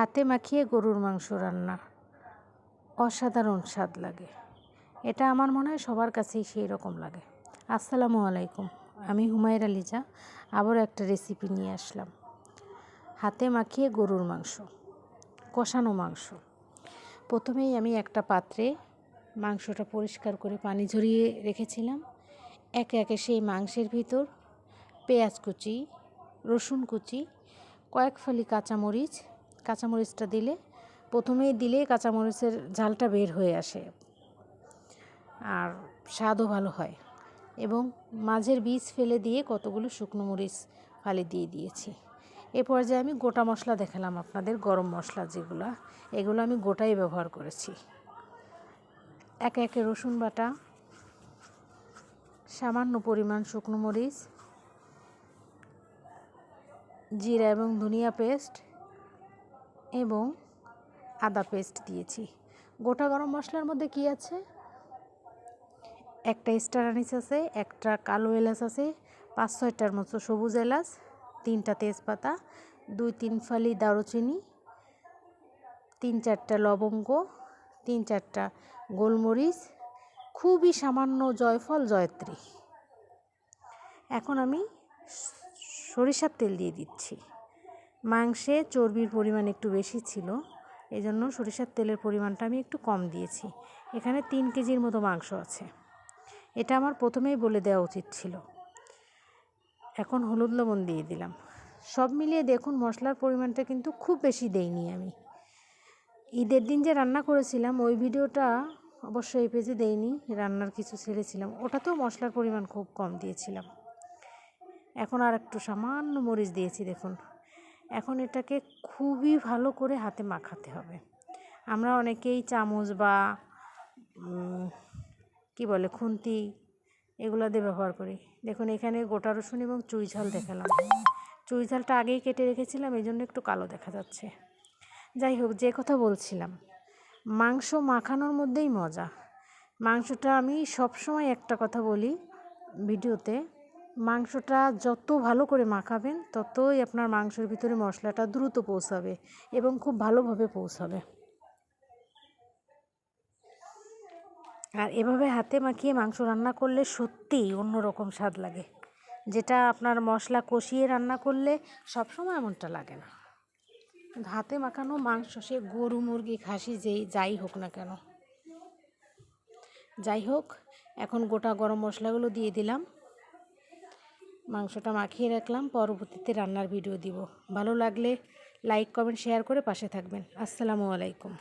হাতে মাখিয়ে গরুর মাংস রান্না। অসাধারণ স্বাদ লাগে। এটা আমার মনে হয় সবার কাছেই সেই রকম লাগে। আসসালামু আলাইকুম, আমি হুমায়রা লিজা, আবার একটা রেসিপি নিয়ে আসলাম। হাতে মাখিয়ে গরুর মাংস, কষানো মাংস। প্রথমেই আমি একটা পাত্রে মাংসটা পরিষ্কার করে পানি ঝরিয়ে রেখেছিলাম। একে একে সেই মাংসের ভিতর পেঁয়াজ কুচি, রসুন কুচি, কয়েক ফালি কাঁচামরিচ কাঁচামরিচটা দিলে, প্রথমেই দিলে কাঁচামরিচের ঝালটা বের হয়ে আসে। আর স্বাদও ভালো হয়। এবং মাঝের বীজ ফেলে দিয়ে কতগুলো শুকনো মরিচ ফালি দিয়ে দিয়েছি। এ পর্যায়ে আমি গোটা মশলা দেখালাম আপনাদের, গরম মশলা যেগুলো, এগুলো আমি গোটাই ব্যবহার করেছি। একে একে রসুন বাটা, সামান্য পরিমাণ শুকনো মরিচ, জিরা এবং ধনিয়া পেস্ট এবং আদা পেস্ট দিয়েছি। গোটা গরম মশলার মধ্যে কি আছে? একটা স্টার আনিস আছে, একটা কালো এলাচ আছে, পাঁচ ছয়টার মতো সবুজ এলাচ, তিনটা তেজপাতা, দুই তিন ফালি দারুচিনি, তিন চারটা লবঙ্গ, তিন চারটা গোলমরিচ, খুবই সামান্য জয়ফল, জয়ত্রী। এখন আমি সরিষার তেল দিয়ে দিচ্ছি। মাংসে চর্বির পরিমাণ একটু বেশি ছিল এই জন্য সরিষার তেলের পরিমাণটা আমি একটু কম দিয়েছি। এখানে তিন কেজির মতো মাংস আছে। এটা আমার প্রথমেই বলে দেওয়া উচিত ছিল। এখন হলুদ লবণ দিয়ে দিলাম। সব মিলিয়ে দেখুন, মশলার পরিমাণটা কিন্তু খুব বেশি দেইনি আমি। ঈদের দিন যে রান্না করেছিলাম, ওই ভিডিওটা অবশ্য এই পেজে দেইনি, রান্নার কিছু ছেড়েছিলাম। ওটাতেও মশলার পরিমাণ খুব কম দিয়েছিলাম। এখন আর একটু সামান্য মরিচ দিয়েছি, দেখুন। এখন এটাকে খুবই ভালো করে হাতে মাখাতে হবে। আমরা অনেকেই চামচ বা কি বলে, খুন্তি এগুলো দিয়ে ব্যবহার করি। দেখুন, এখানে গোটা রসুন এবং চুই ঝাল দেখালাম। চুই ঝালটা আগেই কেটে রেখেছিলাম, এই জন্য একটু কালো দেখা যাচ্ছে। যাই হোক, যে কথা বলছিলাম, মাংস মাখানোর মধ্যেই মজা। মাংসটা আমি সবসময় একটা কথা বলি ভিডিওতে মাংসটা যত ভালো করে মাখাবেন, ততই আপনার মাংসের ভিতরে মশলাটা দ্রুত পৌঁছাবে এবং খুব ভালোভাবে পৌঁছাবে। আর এভাবে হাতে মাখিয়ে মাংস রান্না করলে সত্যিই অন্যরকম স্বাদ লাগে। যেটা আপনার মশলা কষিয়ে রান্না করলে সবসময় এমনটা লাগে না। হাতে মাখানো মাংস, সে গরু, মুরগি, খাসি যেই যাই হোক না কেন। যাই হোক, এখন গোটা গরম মশলাগুলো দিয়ে দিলাম। মাংসটা মাখিয়ে রাখলাম, পরবর্তীতে রান্নার ভিডিও দিব। ভালো লাগলে লাইক কমেন্ট শেয়ার করে পাশে থাকবেন। আসসালামু আলাইকুম।